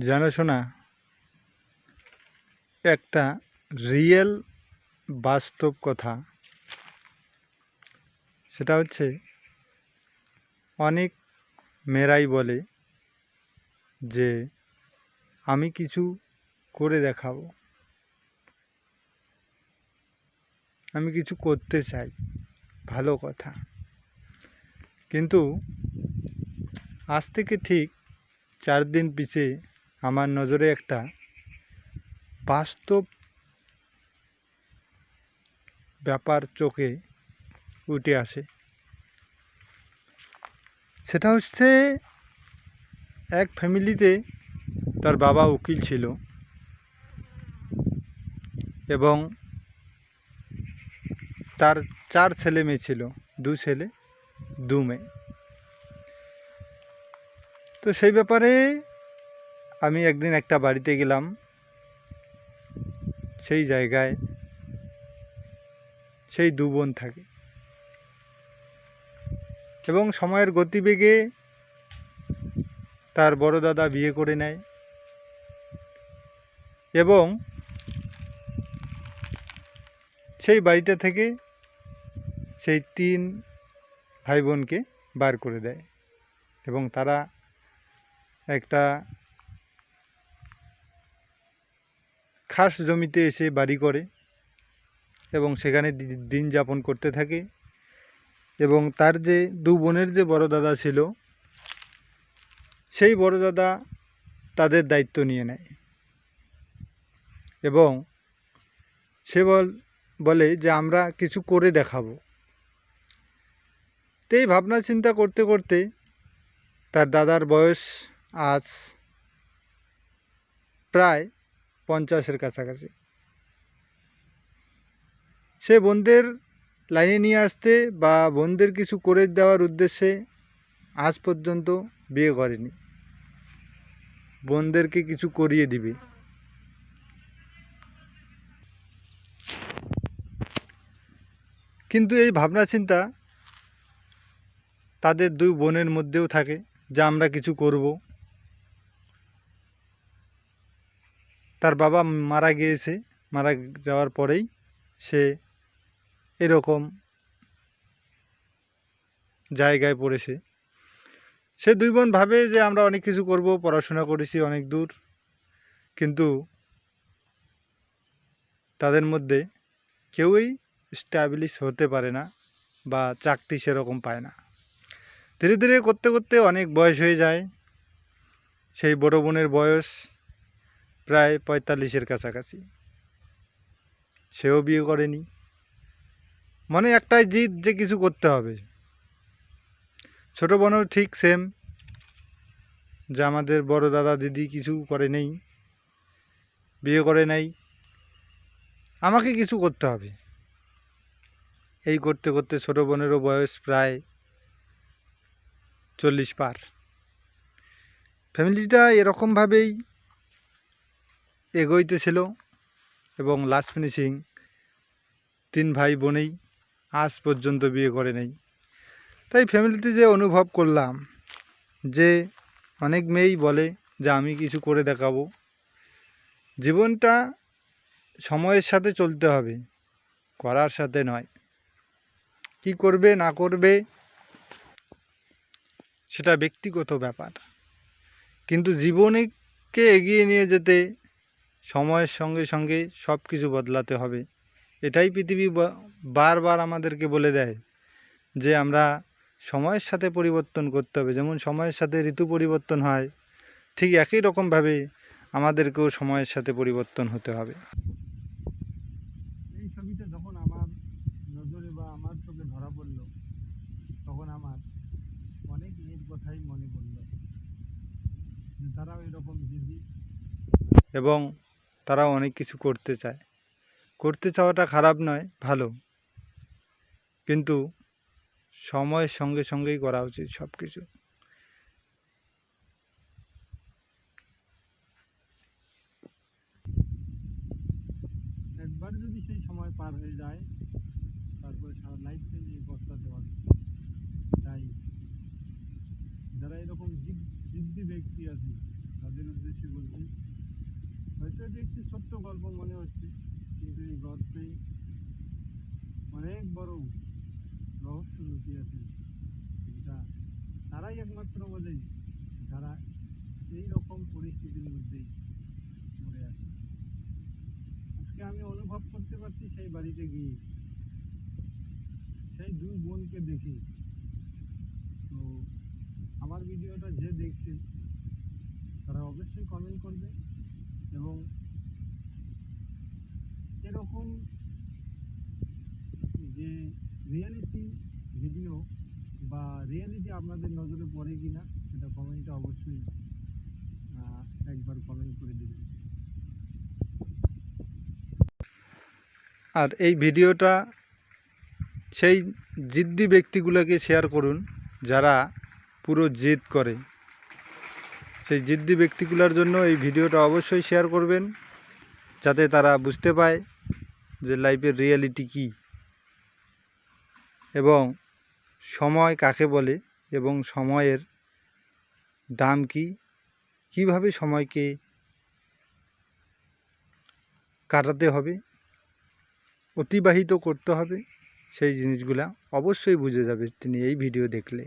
জানাশোনা একটা রিয়েল বাস্তব কথা। সেটা হচ্ছে, অনেক মেয়েরাই বলে যে, আমি কিছু করে দেখাবো। আমি কিছু করতে চাই। ভালো কথা। কিন্তু আজ থেকে ঠিক চার দিন পিছে আমার নজরে একটা বাস্তব ব্যাপার চোখে উঠে আসে। সেটা হচ্ছে এক ফ্যামিলিতে তার বাবা উকিল ছিল এবং তার চার ছেলে মেয়ে ছিল, দু ছেলে, দু মেয়ে। তো সেই ব্যাপারে আমি একদিন একটা বাড়িতে গেলাম, সেই জায়গায় সেই দু বোন থাকে। এবং সময়ের গতিবেগে তার বড় দাদা বিয়ে করে নেয় এবং সেই বাড়িটা থেকে সেই তিন ভাই বোনকে বার করে দেয় এবং তারা একটা খাস জমিতে এসে বাড়ি করে এবং সেখানে দিন যাপন করতে থাকে এবং তার যে দু বোনের যে বড় দাদা ছিল, সেই বড় দাদা তাদের দায়িত্ব নিয়ে নেয়। এবং সে বল, বলে যে, আমরা কিছু করে দেখাবো। তো এই ভাবনা চিন্তা করতে করতে তার দাদার বয়স আজ প্রায় পঞ্চাশের কাছাকাছি। সে বোনদের লাইনে নিয়ে আসতে বা বোনদের কিছু করে দেওয়ার উদ্দেশ্যে আজ পর্যন্ত বিয়ে করেনি। বোনদেরকে কিছু করিয়ে দিবে। কিন্তু এই ভাবনা চিন্তা তাদের দুই বোনের মধ্যেও থাকে যে আমরা কিছু করব। তার বাবা মারা গিয়েছে, মারা যাওয়ার পরেই সে এরকম জায়গায় পড়েছে। সে দুই বোন ভাবে যে আমরা অনেক কিছু করব, পড়াশোনা করেছি অনেক দূর, কিন্তু তাদের মধ্যে কেউই স্ট্যাবলিশ হতে পারে না বা চাকরি সেরকম পায় না। ধীরে ধীরে করতে করতে অনেক বয়স হয়ে যায়, সেই বড় বোনের বয়স প্রায় পঁয়তাল্লিশের কাছাকাছি। সেও বিয়ে করেনি। মানে একটাই জিদ যে কিছু করতে হবে। ছোটো বোনও ঠিক সেম যে আমাদের বড় দাদা দিদি কিছু করে নেই, বিয়ে করে নাই। আমাকে কিছু করতে হবে। এই করতে করতে ছোটো বোনেরও বয়স প্রায় চল্লিশ পার। ফ্যামিলিটা এরকমভাবেই এগোইতেছিল এবং লাস্ট ফিনিশিং তিন ভাই বোনেই আজ পর্যন্ত বিয়ে করে নেই। তাই ফ্যামিলিতে যে অনুভব করলাম যে অনেক মেয়েই বলে যে, আমি কিছু করে দেখাবো। জীবনটা সময়ের সাথে চলতে হবে, করার সাথে নয়। কি করবে, না করবে, সেটা ব্যক্তিগত ব্যাপার। কিন্তু জীবনেকে এগিয়ে নিয়ে যেতে সময়ের সঙ্গে সঙ্গে সব কিছু বদলাতে হবে। এটাই পৃথিবী বারবার আমাদেরকে বলে দেয় যে আমরা সময়ের সাথে পরিবর্তন করতে হবে। যেমন সময়ের সাথে ঋতু পরিবর্তন হয় ঠিক একই রকমভাবে আমাদেরকেও সময়ের সাথে পরিবর্তন হতে হবে। এই ছবিটা যখন আমার নজরে বা আমার চোখে ধরা পড়ল তখন আমার অনেক মেয়ের কথাই মনে পড়ল। তারাও এরকম এবং তারাও অনেক কিছু করতে চায়। করতে চাওয়াটা খারাপ নয়, ভালো। কিন্তু সময়ের সঙ্গে সঙ্গেই করা উচিত সব কিছু একবার যদি সেই সময় পার হয়ে যায়, তারপরে সারা লাইফ নিয়ে পস্তাতে হবে। তাই যারা এরকম জিদ- জিদ্দি ব্যক্তি আছে, তাদের উদ্দেশ্যে বলছি হয়তো এটি একটি ছোট্ট গল্প মনে হচ্ছে, কিন্তু এই গল্পে অনেক বড় রহস্য লুকিয়ে আছে। যেটা তারাই একমাত্র বোঝে যারা এই রকম পরিস্থিতির মধ্যেই পড়ে আছে। আজকে আমি অনুভব করতে পারছি সেই বাড়িতে গিয়ে, সেই দুই বোনকে দেখে। তো আমার ভিডিওটা যে দেখছে, তারা অবশ্যই কমেন্ট করবে। এবং এরকম যে রিয়েলিটি ভিডিও বা রিয়েলিটি আপনাদের নজরে পড়ে কি না সেটা কমেন্টে অবশ্যই একবার কমেন্ট করে দেবেন। আর এই ভিডিওটা সেই জিদ্দি ব্যক্তিগুলোকে শেয়ার করুন, যারা পুরো জেদ করে। সেই জিদ্দি ব্যক্তিগুলোর জন্য এই ভিডিওটা অবশ্যই শেয়ার করবেন, যাতে তারা বুঝতে পায় যে লাইফের রিয়েলিটি কী। এবং সময় কাকে বলে এবং সময়ের দাম কি, কীভাবে সময়কে কাটাতে হবে, অতিবাহিত করতে হবে, সেই জিনিসগুলা অবশ্যই বুঝে যাবে তিনি এই ভিডিও দেখলে।